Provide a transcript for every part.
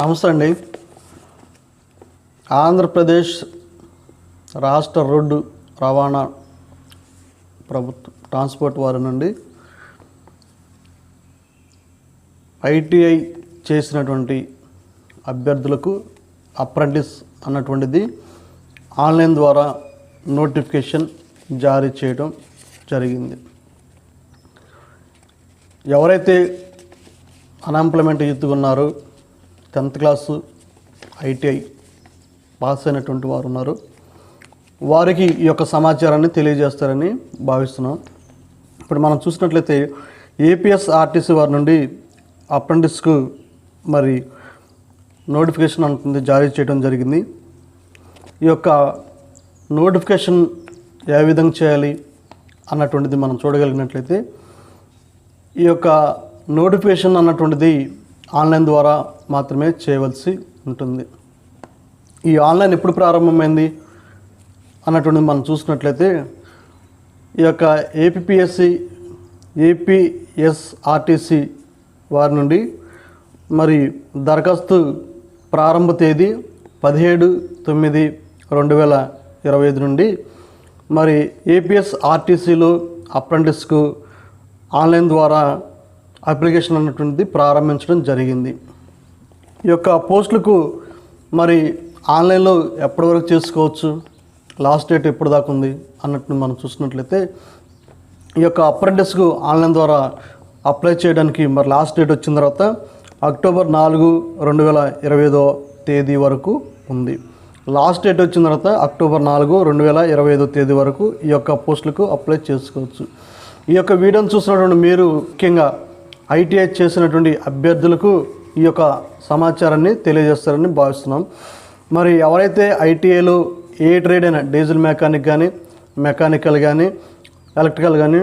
నమస్తే అండి. ఆంధ్రప్రదేశ్ రాష్ట్ర రోడ్డు రవాణా ప్రభుత్వ ట్రాన్స్పోర్ట్ వారి నుండి ఐటీఐ చేసినటువంటి అభ్యర్థులకు అప్రెంటిస్ అన్నటువంటిది ఆన్లైన్ ద్వారా నోటిఫికేషన్ జారీ చేయడం జరిగింది. ఎవరైతే అన్ఎంప్లాయ్మెంట్ ఎత్తుకున్నారో టెన్త్ క్లాసు ఐటీఐ పాస్ అయినటువంటి వారు ఉన్నారు. వారికి ఈ యొక్క సమాచారాన్ని తెలియజేస్తారని భావిస్తున్నాం. ఇప్పుడు మనం చూసినట్లయితే ఏపీఎస్ ఆర్టీసీ వారి నుండి అప్రెంటిస్కు మరి నోటిఫికేషన్ అంటుంది జారీ చేయడం జరిగింది. ఈ యొక్క నోటిఫికేషన్ ఏ విధంగా చేయాలి అన్నటువంటిది మనం చూడగలిగినట్లయితే ఈ యొక్క నోటిఫికేషన్ అన్నటువంటిది ఆన్లైన్ ద్వారా మాత్రమే చేయవలసి ఉంటుంది. ఈ ఆన్లైన్ ఎప్పుడు ప్రారంభమైంది అన్నటువంటిది మనం చూసినట్లయితే ఈ యొక్క ఏపీఎస్సి ఏపీఎస్ఆర్టీసీ వారి నుండి మరి దరఖాస్తు ప్రారంభ తేదీ పదిహేడు తొమ్మిది రెండు వేల ఇరవై ఐదు నుండి మరి ఏపీఎస్ఆర్టీసీలో అప్రెంటిస్కు ఆన్లైన్ ద్వారా అప్లికేషన్ అన్నటువంటిది ప్రారంభించడం జరిగింది. ఈ యొక్క పోస్టులకు మరి ఆన్లైన్లో ఎప్పటి వరకు చేసుకోవచ్చు లాస్ట్ డేట్ ఎప్పుడు దాకా ఉంది అన్నట్టు మనం చూసినట్లయితే ఈ యొక్క అప్రెంటిస్కు ఆన్లైన్ ద్వారా అప్లై చేయడానికి మరి లాస్ట్ డేట్ వచ్చిన తర్వాత అక్టోబర్ నాలుగు రెండు వేల ఇరవై ఐదో తేదీ వరకు ఉంది. లాస్ట్ డేట్ వచ్చిన తర్వాత అక్టోబర్ నాలుగు రెండు వేల ఇరవై ఐదో తేదీ వరకు ఈ యొక్క పోస్టులకు అప్లై చేసుకోవచ్చు. ఈ యొక్క వీడియోని చూసినటువంటి మీరు ముఖ్యంగా ఐటీఐ చేసినటువంటి అభ్యర్థులకు ఈ యొక్క సమాచారాన్ని తెలియజేస్తారని భావిస్తున్నాం. మరి ఎవరైతే ఐటీఐలో ఏ ట్రేడ్ అయినా డీజిల్ మెకానిక్ కానీ మెకానికల్ కానీ ఎలక్ట్రికల్ కానీ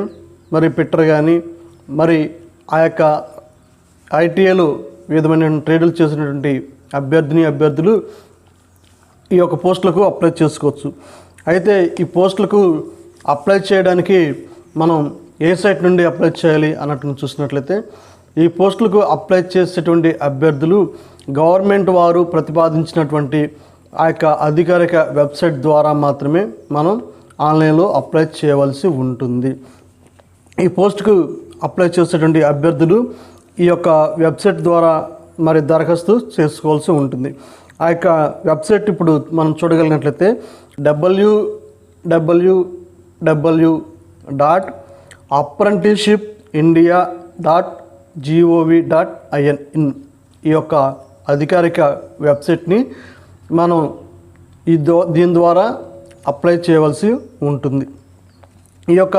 మరి పిట్టర్ కానీ మరి ఆ యొక్క ఐటీఐలో విధమైన ట్రేడులు చేసినటువంటి అభ్యర్థిని అభ్యర్థులు ఈ యొక్క పోస్టులకు అప్లై చేసుకోవచ్చు. అయితే ఈ పోస్టులకు అప్లై చేయడానికి మనం ఏ సైట్ నుండి అప్లై చేయాలి అన్నట్టు చూసినట్లయితే ఈ పోస్టులకు అప్లై చేసేటువంటి అభ్యర్థులు గవర్నమెంట్ వారు ప్రతిపాదించినటువంటి ఆ యొక్క అధికారిక వెబ్సైట్ ద్వారా మాత్రమే మనం ఆన్లైన్లో అప్లై చేయవలసి ఉంటుంది. ఈ పోస్ట్కు అప్లై చేసేటువంటి అభ్యర్థులు ఈ యొక్క వెబ్సైట్ ద్వారా మరి దరఖాస్తు చేసుకోవాల్సి ఉంటుంది. ఆ యొక్క వెబ్సైట్ ఇప్పుడు మనం చూడగలిగినట్లయితే W W W dot apprenticeship India dot GOV dot IN in ఈ యొక్క అధికారిక వెబ్సైట్ని మనం ఈ దీని ద్వారా అప్లై చేయవలసి ఉంటుంది. ఈ యొక్క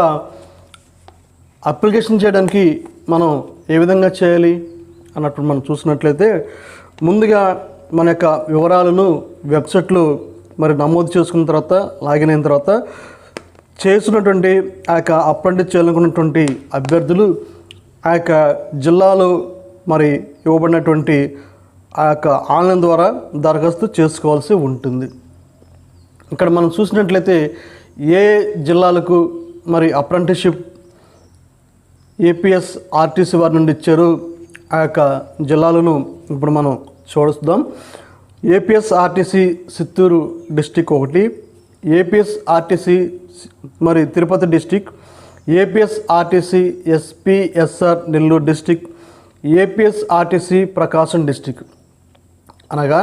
అప్లికేషన్ చేయడానికి మనం ఏ విధంగా చేయాలి అన్నట్టు మనం చూసినట్లయితే ముందుగా మన యొక్క వివరాలను వెబ్సైట్లో మరి నమోదు చేసుకున్న తర్వాత లాగిన్ అయిన తర్వాత చేసినటువంటి ఆ యొక్క అప్రెంటిస్ చేయాలనుకున్నటువంటి అభ్యర్థులు ఆ యొక్క జిల్లాలో మరి ఇవ్వబడినటువంటి ఆ యొక్క ఆన్లైన్ ద్వారా దరఖాస్తు చేసుకోవాల్సి ఉంటుంది. ఇక్కడ మనం చూసినట్లయితే ఏ జిల్లాలకు మరి అప్రెంటిస్షిప్ ఏపీఎస్ ఆర్టీసీ వారి నుండి ఇచ్చారు ఆ యొక్క జిల్లాలను ఇప్పుడు మనం చూడొద్దాం. ఏపీఎస్ ఆర్టీసీ చిత్తూరు డిస్టిక్ ఒకటి ఏపీఎస్ఆర్టీసీ మరి Tirupati district APSRTC SPSR SPSR Nellore district APSRTC Prakasam district. అనగా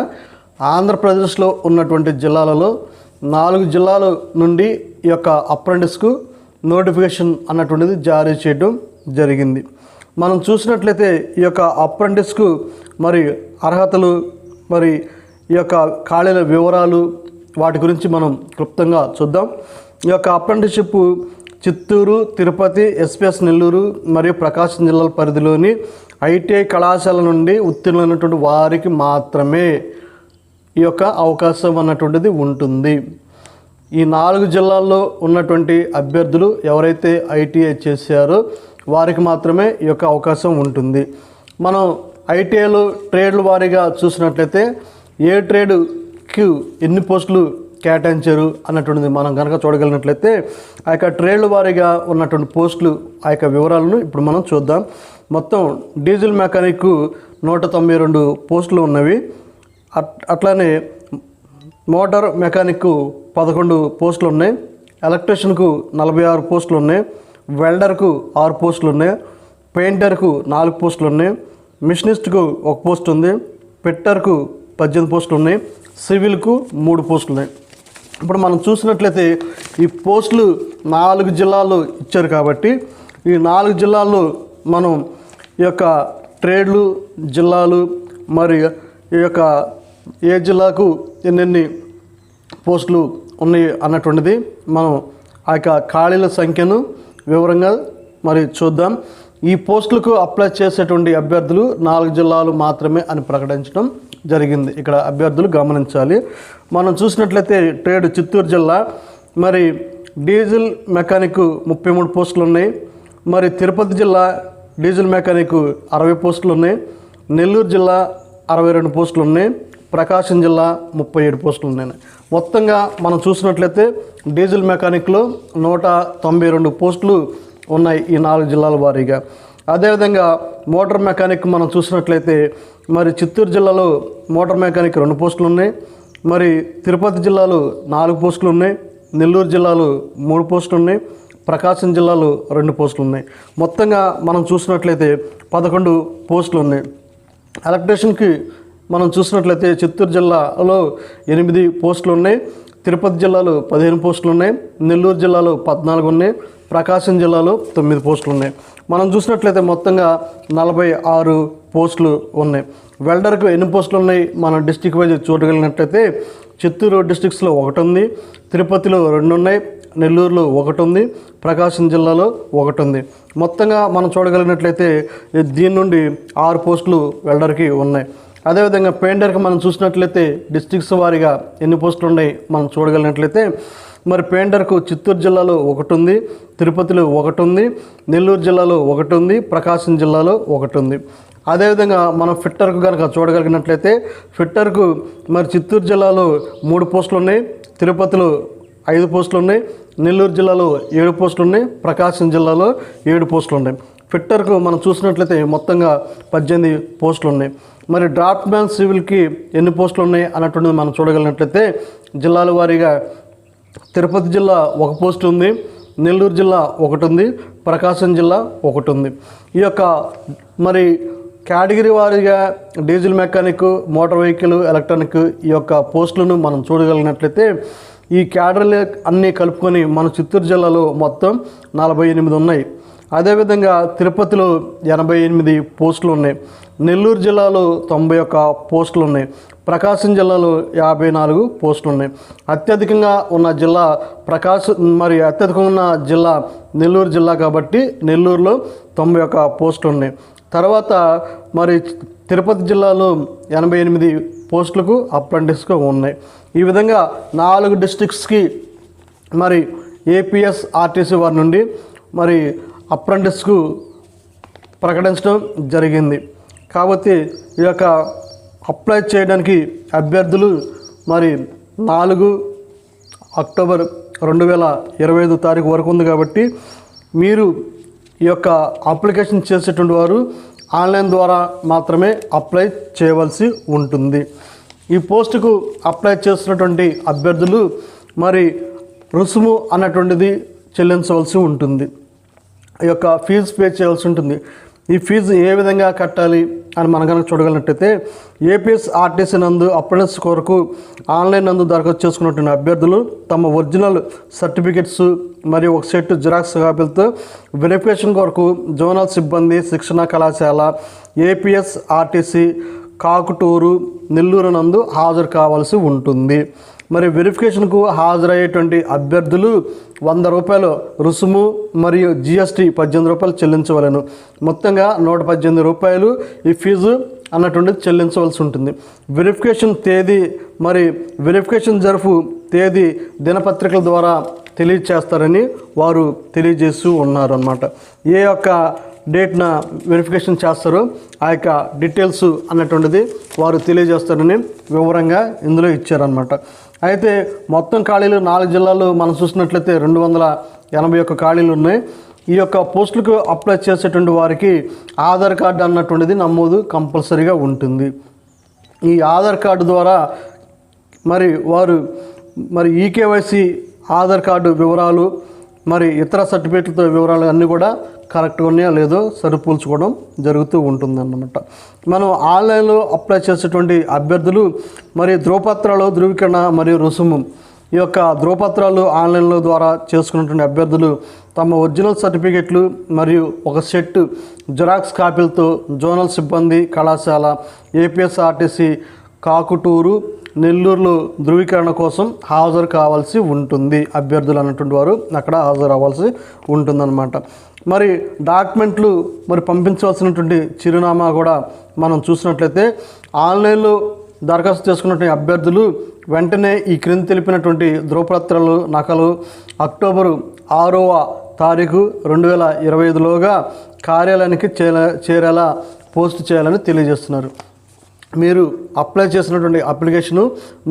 ఆంధ్రప్రదేశ్లో ఉన్నటువంటి జిల్లాలలో నాలుగు జిల్లాల నుండి ఈ యొక్క అప్రెంటిస్కు నోటిఫికేషన్ అన్నటువంటిది జారీ చేయడం జరిగింది. మనం చూసినట్లయితే ఈ యొక్క అప్రెంటిస్కు మరి అర్హతలు మరి ఈ యొక్క ఖాళీల వివరాలు వాటి గురించి మనం క్లుప్తంగా చూద్దాం. ఈ యొక్క అప్రెంటిషిప్ చిత్తూరు తిరుపతి ఎస్పీఎస్ నెల్లూరు మరియు ప్రకాశం జిల్లాల పరిధిలోని ఐటీఐ కళాశాల నుండి ఉత్తీర్ణులైనటువంటి వారికి మాత్రమే ఈ యొక్క అవకాశం అన్నటువంటిది ఉంటుంది. ఈ నాలుగు జిల్లాల్లో ఉన్నటువంటి అభ్యర్థులు ఎవరైతే ఐటీఐ చేశారో వారికి మాత్రమే ఈ యొక్క అవకాశం ఉంటుంది. మనం ఐటీఐలో ట్రేడ్ల వారీగా చూసినట్లయితే ఏ ట్రేడ్ ట్రేడ్కి ఎన్ని పోస్టులు కేటాయించారు అన్నటువంటిది మనం కనుక చూడగలిగినట్లయితే ఆ యొక్క ట్రేడ్ల వారీగా ఉన్నటువంటి పోస్టులు ఆ యొక్క వివరాలను ఇప్పుడు మనం చూద్దాం. మొత్తం డీజిల్ మెకానిక్ నూట తొంభై రెండు పోస్టులు ఉన్నవి. అట్ అట్లానే మోటార్ మెకానిక్ పదకొండు పోస్టులు ఉన్నాయి. ఎలక్ట్రీషియన్కు నలభై ఆరు పోస్టులు ఉన్నాయి. వెల్డర్కు ఆరు పోస్టులు ఉన్నాయి. పెయింటర్కు నాలుగు పోస్టులు ఉన్నాయి. మిషనిస్ట్కు ఒక పోస్ట్ ఉంది. పెట్టర్కు పద్దెనిమిది పోస్టులు ఉన్నాయి. సివిల్కు మూడు పోస్టులు ఉన్నాయి ఇప్పుడు మనం చూసినట్లయితే ఈ పోస్టులు నాలుగు జిల్లాలు ఇచ్చారు కాబట్టి ఈ నాలుగు జిల్లాల్లో మనం ఈ యొక్క ట్రేడ్లు జిల్లాలు మరి ఈ యొక్క ఏ జిల్లాకు ఎన్నెన్ని పోస్టులు ఉన్నాయి అన్నటువంటిది మనం ఆ యొక్క ఖాళీల సంఖ్యను వివరంగా మరి చూద్దాం. ఈ పోస్టులకు అప్లై చేసేటువంటి అభ్యర్థులు నాలుగు జిల్లాలు మాత్రమే అని ప్రకటించడం జరిగింది. ఇక్కడ అభ్యర్థులు గమనించాలి. మనం చూసినట్లయితే ట్రేడ్ చిత్తూరు జిల్లా. మరి డీజిల్ మెకానిక్ ముప్పై మూడు పోస్టులు ఉన్నాయి మరి తిరుపతి జిల్లా డీజిల్ మెకానిక్ అరవై పోస్టులు ఉన్నాయి నెల్లూరు జిల్లా అరవై రెండు పోస్టులు ఉన్నాయి ప్రకాశం జిల్లా ముప్పై ఏడు పోస్టులు ఉన్నాయి మొత్తంగా మనం చూసినట్లయితే డీజిల్ మెకానిక్లో నూట తొంభై రెండు పోస్టులు ఉన్నాయి ఈ నాలుగు జిల్లాల వారీగా. అదేవిధంగా మోటార్ మెకానిక్ మనం చూసినట్లయితే మరి చిత్తూరు జిల్లాలో మోటార్ మెకానిక్ రెండు పోస్టులు ఉన్నాయి. మరి తిరుపతి జిల్లాలో నాలుగు పోస్టులు ఉన్నాయి. నెల్లూరు జిల్లాలో మూడు పోస్టులు ఉన్నాయి. ప్రకాశం జిల్లాలో రెండు పోస్టులు ఉన్నాయి. మొత్తంగా మనం చూసినట్లయితే పదకొండు పోస్టులు ఉన్నాయి. ఎలక్ట్రీషియన్కి మనం చూసినట్లయితే చిత్తూరు జిల్లాలో ఎనిమిది పోస్టులు ఉన్నాయి. తిరుపతి జిల్లాలో పదిహేను పోస్టులు ఉన్నాయి. నెల్లూరు జిల్లాలో పద్నాలుగు ఉన్నాయి. ప్రకాశం జిల్లాలో తొమ్మిది పోస్టులు ఉన్నాయి. మనం చూసినట్లయితే మొత్తంగా నలభై ఆరు పోస్టులు ఉన్నాయి. వెల్డర్కు ఎన్ని పోస్టులు ఉన్నాయి? మన డిస్టిక్ వైజ్ చూడగలిగినట్లయితే చిత్తూరు డిస్టిక్స్లో ఒకటి ఉంది. తిరుపతిలో రెండు ఉన్నాయి. నెల్లూరులో ఒకటి ఉంది. ప్రకాశం జిల్లాలో ఒకటి ఉంది. మొత్తంగా మనం చూడగలిగినట్లయితే దీని నుండి ఆరు పోస్టులు వెల్డర్కి ఉన్నాయి. అదేవిధంగా పెయింటర్కి మనం చూసినట్లయితే డిస్టిక్స్ వారీగా ఎన్ని పోస్టులు ఉన్నాయి? మనం చూడగలిగినట్లయితే మరి పెయింటర్కు చిత్తూరు జిల్లాలో ఒకటి ఉంది తిరుపతిలో ఒకటి ఉంది నెల్లూరు జిల్లాలో ఒకటి ఉంది ప్రకాశం జిల్లాలో ఒకటి ఉంది అదేవిధంగా మనం ఫిట్టర్కు కనుక చూడగలిగినట్లయితే ఫిట్టర్కు మరి చిత్తూరు జిల్లాలో మూడు పోస్టులు ఉన్నాయి తిరుపతిలో ఐదు పోస్టులు ఉన్నాయి నెల్లూరు జిల్లాలో ఏడు పోస్టులు ఉన్నాయి ప్రకాశం జిల్లాలో ఏడు పోస్టులు ఉన్నాయి ఫిట్టర్కు మనం చూసినట్లయితే మొత్తంగా పద్దెనిమిది పోస్టులు ఉన్నాయి మరి డ్రాఫ్ట్ మ్యాన్ సివిల్కి ఎన్ని పోస్టులు ఉన్నాయి అన్నటువంటిది మనం చూడగలిగినట్లయితే జిల్లాల వారీగా తిరుపతి జిల్లా ఒక పోస్ట్ ఉంది నెల్లూరు జిల్లా ఒకటి ఉంది ప్రకాశం జిల్లా ఒకటి ఉంది. ఈ యొక్క మరి కేటగిరీ వారీగా diesel mechanic motor vehicle electronic ఈ యొక్క పోస్టులను మనం చూడగలిగినట్లయితే ఈ క్యాడర్లు అన్నీ కలుపుకొని మన చిత్తూరు జిల్లాలో మొత్తం నలభై ఎనిమిది ఉన్నాయి. అదేవిధంగా తిరుపతిలో ఎనభై ఎనిమిది పోస్టులు ఉన్నాయి. నెల్లూరు జిల్లాలో తొంభై ఒక్క పోస్టులు ఉన్నాయి. ప్రకాశం జిల్లాలో యాభై నాలుగు పోస్టులు ఉన్నాయి. అత్యధికంగా ఉన్న జిల్లా ప్రకాశం మరి అత్యధికంగా ఉన్న జిల్లా నెల్లూరు జిల్లా కాబట్టి నెల్లూరులో తొంభై ఒక్క పోస్టులు ఉన్నాయి. తర్వాత మరి తిరుపతి జిల్లాలో ఎనభై ఎనిమిది పోస్టులకు అప్రెంటిస్గా ఉన్నాయి. ఈ విధంగా నాలుగు డిస్ట్రిక్ట్స్కి మరి ఏపీఎస్ ఆర్టీసీ వారి నుండి మరి అప్రెంటిస్కు ప్రకటించడం జరిగింది. కాబట్టి ఈ యొక్క అప్లై చేయడానికి అభ్యర్థులు మరి నాలుగు అక్టోబర్ రెండు వేల ఇరవై ఐదు తారీఖు వరకు ఉంది కాబట్టి మీరు ఈ యొక్క అప్లికేషన్ చేసేటువంటి వారు ఆన్లైన్ ద్వారా మాత్రమే అప్లై చేయవలసి ఉంటుంది. ఈ పోస్టుకు అప్లై చేస్తున్నటువంటి అభ్యర్థులు మరి రుసుము అన్నటువంటిది చెల్లించవలసి ఉంటుంది. యొక్క ఫీజు పే చేయాల్సి ఉంటుంది. ఈ ఫీజు ఏ విధంగా కట్టాలి అని మనం కనుక చూడగలిగినట్టయితే ఏపీఎస్ ఆర్టీసీ నందు అప్రెంటిస్ కొరకు ఆన్లైన్ నందు దరఖాస్తు చేసుకున్నటువంటి అభ్యర్థులు తమ ఒరిజినల్ సర్టిఫికెట్స్ మరియు ఒక సెట్ జిరాక్స్ కాపీలతో వెరిఫికేషన్ కొరకు జోనల్ సిబ్బంది శిక్షణ కళాశాల ఏపీఎస్ ఆర్టీసీ కాకుటూరు నెల్లూరు నందు హాజరు కావాల్సి ఉంటుంది. మరి వెరిఫికేషన్కు హాజరయ్యేటువంటి అభ్యర్థులు వంద రూపాయలు రుసుము మరియు జిఎస్టీ పద్దెనిమిది రూపాయలు చెల్లించవలను. మొత్తంగా నూట పద్దెనిమిది రూపాయలు ఈ ఫీజు అన్నటువంటిది చెల్లించవలసి ఉంటుంది. వెరిఫికేషన్ తేదీ మరి వెరిఫికేషన్ జరుపు తేదీ దినపత్రికల ద్వారా తెలియచేస్తారని వారు తెలియజేస్తూ ఉన్నారు అన్నమాట ఏ యొక్క డేట్న వెరిఫికేషన్ చేస్తారో ఆ యొక్క డీటెయిల్స్ అన్నటువంటిది వారు తెలియజేస్తారని వివరంగా ఇందులో ఇచ్చారనమాట అయితే మొత్తం ఖాళీలు నాలుగు జిల్లాలు మనం చూసినట్లయితే రెండు వందల ఎనభై ఒక్క ఖాళీలు ఉన్నాయి. ఈ యొక్క పోస్టులకు అప్లై చేసేటువంటి వారికి ఆధార్ కార్డు అన్నటువంటిది నమోదు కంపల్సరీగా ఉంటుంది. ఈ ఆధార్ కార్డు ద్వారా మరి వారు మరి ఈకేవైసీ ఆధార్ కార్డు వివరాలు మరి ఇతర సర్టిఫికేట్లతో వివరాలు అన్నీ కూడా కరెక్ట్గా ఉన్నాయో లేదో సరిపోల్చుకోవడం జరుగుతూ ఉంటుందన్నమాట. మనం ఆన్లైన్లో అప్లై చేసేటువంటి అభ్యర్థులు మరి ధ్రువపత్రాలు ధృవీకరణ మరియు రుసుము ఈ యొక్క ధ్రువపత్రాలు ఆన్లైన్లో ద్వారా చేసుకున్నటువంటి అభ్యర్థులు తమ ఒరిజినల్ సర్టిఫికెట్లు మరియు ఒక సెట్ జిరాక్స్ కాపీలతో జోనల్ సిబ్బంది కళాశాల ఏపీఎస్ఆర్టీసీ కాకుటూరు నెల్లూరులో ధృవీకరణ కోసం హాజరు కావాల్సి ఉంటుంది. అభ్యర్థులు అన్నటువంటి వారు అక్కడ హాజరు అవ్వాల్సి ఉంటుందన్నమాట. మరి డాక్యుమెంట్లు మరి పంపించవలసినటువంటి చిరునామా కూడా మనం చూసినట్లయితే ఆన్లైన్లో దరఖాస్తు చేసుకున్నటువంటి అభ్యర్థులు వెంటనే ఈ క్రింద తెలిపినటువంటి ధృవపత్రాలు నకలు అక్టోబరు ఆరవ తారీఖు రెండు వేల ఇరవై ఐదులోగా కార్యాలయానికి చేర చేరేలా పోస్ట్ చేయాలని తెలియజేస్తున్నారు. మీరు అప్లై చేసినటువంటి అప్లికేషను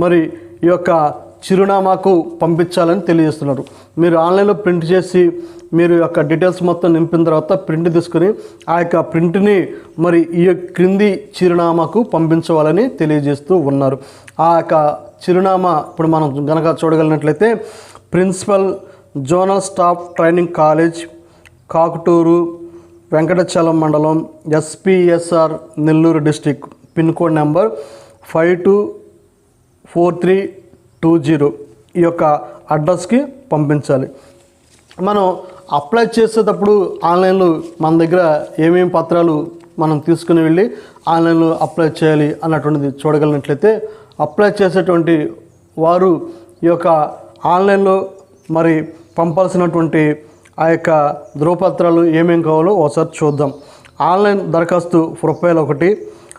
మరి ఈ యొక్క చిరునామాకు పంపించాలని తెలియజేస్తున్నారు. మీరు ఆన్లైన్లో ప్రింట్ చేసి మీరు యొక్క డీటెయిల్స్ మొత్తం నింపిన తర్వాత ప్రింట్ తీసుకుని ఆ యొక్క ప్రింట్ని మరి ఈ క్రింది చిరునామాకు పంపించవాలని తెలియజేస్తూ ఉన్నారు. ఆ యొక్క చిరునామా ఇప్పుడు మనం గనక చూడగలిగినట్లయితే principal zonal staff training college Kakutur Venkatachalam మండలం SPSR Nellore district pin code number five two four three two zero ఈ యొక్క అడ్రస్కి పంపించాలి. మనం అప్లై చేసేటప్పుడు ఆన్లైన్లో మన దగ్గర ఏమేమి పత్రాలు మనం తీసుకుని వెళ్ళి ఆన్లైన్లో అప్లై చేయాలి అన్నటువంటిది చూడగలిగినట్లయితే అప్లై చేసేటువంటి వారు ఈ యొక్క ఆన్లైన్లో మరి పంపాల్సినటువంటి ఆ యొక్క ధృవపత్రాలు ఏమేమి కావాలో ఒకసారి చూద్దాం. ఆన్లైన్ దరఖాస్తు ప్రొఫైల్ ఒకటి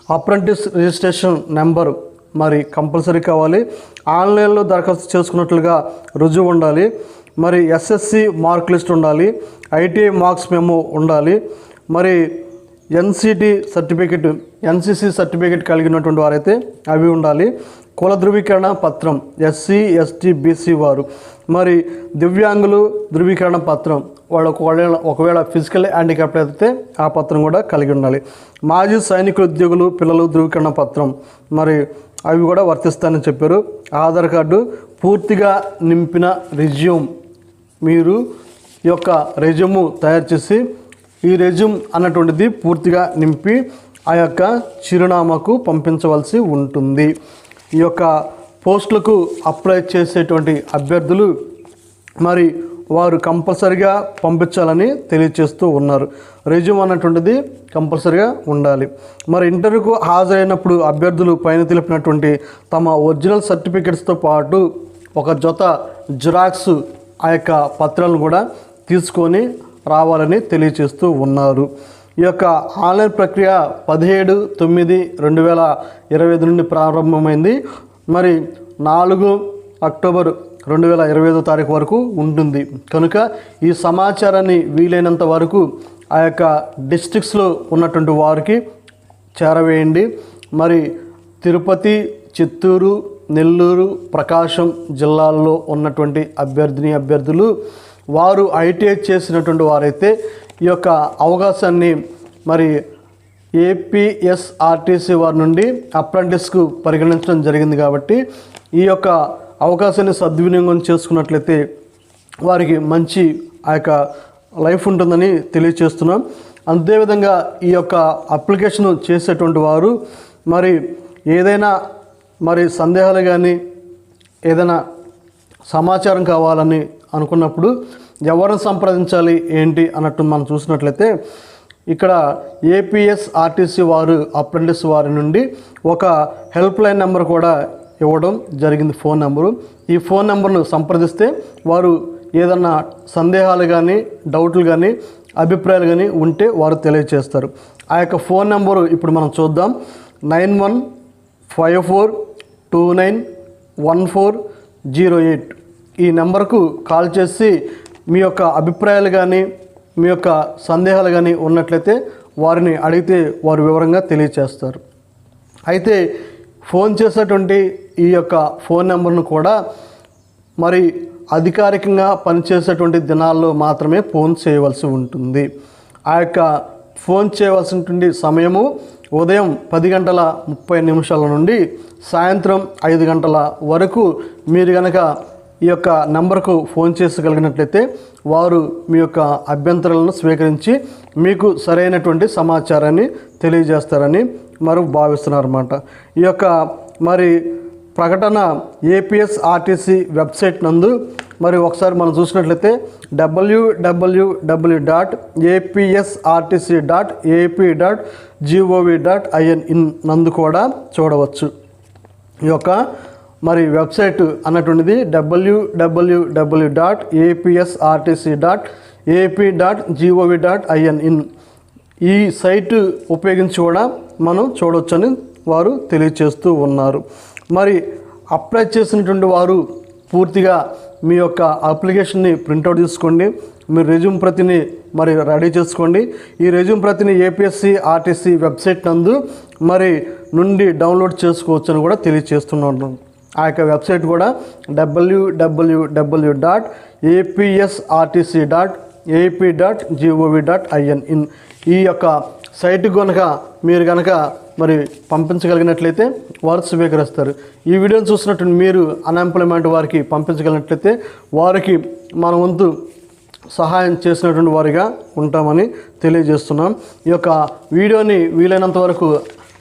అప్రెంటిస్ రిజిస్ట్రేషన్ నెంబర్ మరి కంపల్సరీ కావాలి. ఆన్లైన్లో దరఖాస్తు చేసుకున్నట్లుగా రుజువు ఉండాలి. మరి ఎస్ఎస్సి మార్క్ లిస్ట్ ఉండాలి. ఐటీఐ మార్క్స్ మేము ఉండాలి. మరి ఎన్సిటి సర్టిఫికెట్ ఎన్సిసి సర్టిఫికెట్ కలిగినటువంటి వారైతే అవి ఉండాలి. కుల ధృవీకరణ పత్రం ఎస్సీ ఎస్టీ బీసీ వారు. మరి దివ్యాంగులు ధృవీకరణ పత్రం వాళ్ళు ఒకవేళ ఒకవేళ ఫిజికల్ హ్యాండిక్యాప్ అయితే ఆ పత్రం కూడా కలిగి ఉండాలి. మాజీ సైనిక ఉద్యోగులు పిల్లలు ధృవీకరణ పత్రం. మరి అవి కూడా వర్తిస్తాయని చెప్పారు. ఆధార్ కార్డు పూర్తిగా నింపిన రెజ్యూమ్ మీరు ఈ యొక్క రెజ్యూము తయారు చేసి ఈ రెజ్యూమ్ అన్నటువంటిది పూర్తిగా నింపి ఆ యొక్క చిరునామాకు పంపించవలసి ఉంటుంది. ఈ యొక్క పోస్టులకు అప్లై చేసేటువంటి అభ్యర్థులు మరి వారు కంపల్సరిగా పంపించాలని తెలియచేస్తూ ఉన్నారు. రెజ్యూమ్ అన్నటువంటిది కంపల్సరిగా ఉండాలి. మరి ఇంటర్వ్యూకు హాజరైనప్పుడు అభ్యర్థులు పైన తెలిపినటువంటి తమ ఒరిజినల్ సర్టిఫికెట్స్తో పాటు ఒక జత జిరాక్స్ ఆ యొక్క పత్రాలను కూడా తీసుకొని రావాలని తెలియచేస్తూ ఉన్నారు. ఈ యొక్క ఆన్లైన్ ప్రక్రియ పదిహేడు తొమ్మిది రెండు వేల ఇరవై ఐదు నుండి ప్రారంభమైంది. మరి నాలుగు అక్టోబర్ రెండు వేల ఇరవై ఐదో తారీఖు వరకు ఉంటుంది. కనుక ఈ సమాచారాన్ని వీలైనంత వరకు ఆ యొక్క డిస్ట్రిక్ట్స్లో ఉన్నటువంటి వారికి చేరవేయండి. మరి తిరుపతి చిత్తూరు నెల్లూరు ప్రకాశం జిల్లాల్లో ఉన్నటువంటి అభ్యర్థిని అభ్యర్థులు వారు ఐటీఐ చేసినటువంటి వారైతే ఈ యొక్క అవకాశాన్ని మరి ఏపీఎస్ఆర్టీసీ వారి నుండి అప్రెంటిస్కు పరిగణించడం జరిగింది కాబట్టి ఈ యొక్క అవకాశాన్ని సద్వినియోగం చేసుకున్నట్లయితే వారికి మంచి ఆ యొక్క లైఫ్ ఉంటుందని తెలియచేస్తున్నాం. అంతేవిధంగా ఈ యొక్క అప్లికేషన్ చేసేటువంటి వారు మరి ఏదైనా మరి సందేహాలు కానీ ఏదైనా సమాచారం కావాలని అనుకున్నప్పుడు ఎవరిని సంప్రదించాలి ఏంటి అన్నట్టు మనం చూసినట్లయితే ఇక్కడ ఏపీఎస్ ఆర్టీసీ వారు అప్రెంటిస్ వారి నుండి ఒక హెల్ప్ లైన్ నెంబర్ కూడా ఇవ్వడం జరిగింది ఫోన్ నెంబరు. ఈ ఫోన్ నెంబర్ను సంప్రదిస్తే వారు ఏదన్నా సందేహాలు కానీ డౌట్లు కానీ అభిప్రాయాలు కానీ ఉంటే వారు తెలియజేస్తారు ఆ యొక్క ఫోన్ నెంబరు ఇప్పుడు మనం చూద్దాం. Nine one five four two nine one four zero eight. ఈ నెంబర్కు కాల్ చేసి మీ యొక్క అభిప్రాయాలు కానీ మీ యొక్క సందేహాలు కానీ ఉన్నట్లయితే వారిని అడిగితే వారు వివరంగా తెలియచేస్తారు. అయితే ఫోన్ చేసేటువంటి ఈ యొక్క ఫోన్ నెంబర్ను కూడా మరి అధికారికంగా పనిచేసేటువంటి దినాల్లో మాత్రమే ఫోన్ చేయవలసి ఉంటుంది. ఆ యొక్క ఫోన్ చేయవలసినటువంటి సమయము ఉదయం పది గంటల ముప్పై నిమిషాల నుండి సాయంత్రం ఐదు గంటల వరకు మీరు కనుక ఈ యొక్క నంబర్కు ఫోన్ చేసగలిగినట్లయితే వారు మీ యొక్క అభ్యంతరాలను స్వీకరించి మీకు సరైనటువంటి సమాచారాన్ని తెలియజేస్తారని మరి భావిస్తున్నారన్నమాట. ఈ యొక్క మరి ప్రకటన ఏపీఎస్ ఆర్టీసీ వెబ్సైట్ నందు మరి ఒకసారి మనం చూసినట్లయితే W W W dot APSRTC dot AP dot GOV dot IN in నందు కూడా చూడవచ్చు. ఈ యొక్క మరి వెబ్సైట్ అన్నటువంటిది W W W dot APSRTC dot AP dot GOV dot IN in ఈ సైటు ఉపయోగించి కూడా మనం చూడవచ్చని వారు తెలియచేస్తూ ఉన్నారు. మరి అప్లై చేసినటువంటి వారు పూర్తిగా మీ యొక్క అప్లికేషన్ని ప్రింట్అవుట్ తీసుకోండి మీరు రెజ్యూమ్ ప్రతిని మరి రెడీ చేసుకోండి. ఈ రెజ్యూమ్ ప్రతిని ఏపీఎస్సి ఆర్టీసీ వెబ్సైట్ నందు మరి నుండి డౌన్లోడ్ చేసుకోవచ్చు అని కూడా తెలియజేస్తున్నాను ఆ యొక్క వెబ్సైట్ కూడా W W W dot APSRTC dot AP dot GOV dot IN in ఈ యొక్క సైట్ కనుక మీరు కనుక మరి పంపించగలిగినట్లయితే వారు స్వీకరిస్తారు. ఈ వీడియోని చూసినట్టు మీరు అన్ఎంప్లాయ్మెంట్ వారికి పంపించగలిగినట్లయితే వారికి మన వంతు సహాయం చేసినటువంటి వారిగా ఉంటామని తెలియజేస్తున్నాం. ఈ యొక్క వీడియోని వీలైనంత వరకు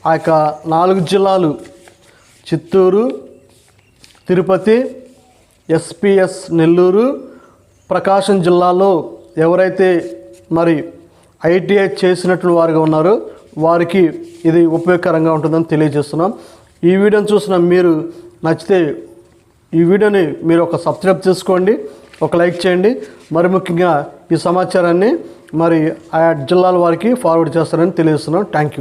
ఆ యొక్క నాలుగు జిల్లాలు చిత్తూరు తిరుపతి ఎస్పిఎస్ నెల్లూరు ప్రకాశం జిల్లాలో ఎవరైతే మరి ఐటీఐ చేసినటువంటి వారుగా ఉన్నారో వారికి ఇది ఉపయోగకరంగా ఉంటుందని తెలియజేస్తున్నాం. ఈ వీడియోని చూసిన మీరు నచ్చితే ఈ వీడియోని మీరు ఒక సబ్స్క్రైబ్ చేసుకోండి ఒక లైక్ చేయండి. మరి ముఖ్యంగా ఈ సమాచారాన్ని మరి ఆయా జిల్లాల వారికి ఫార్వర్డ్ చేస్తారని తెలియజేస్తున్నాం. Thank you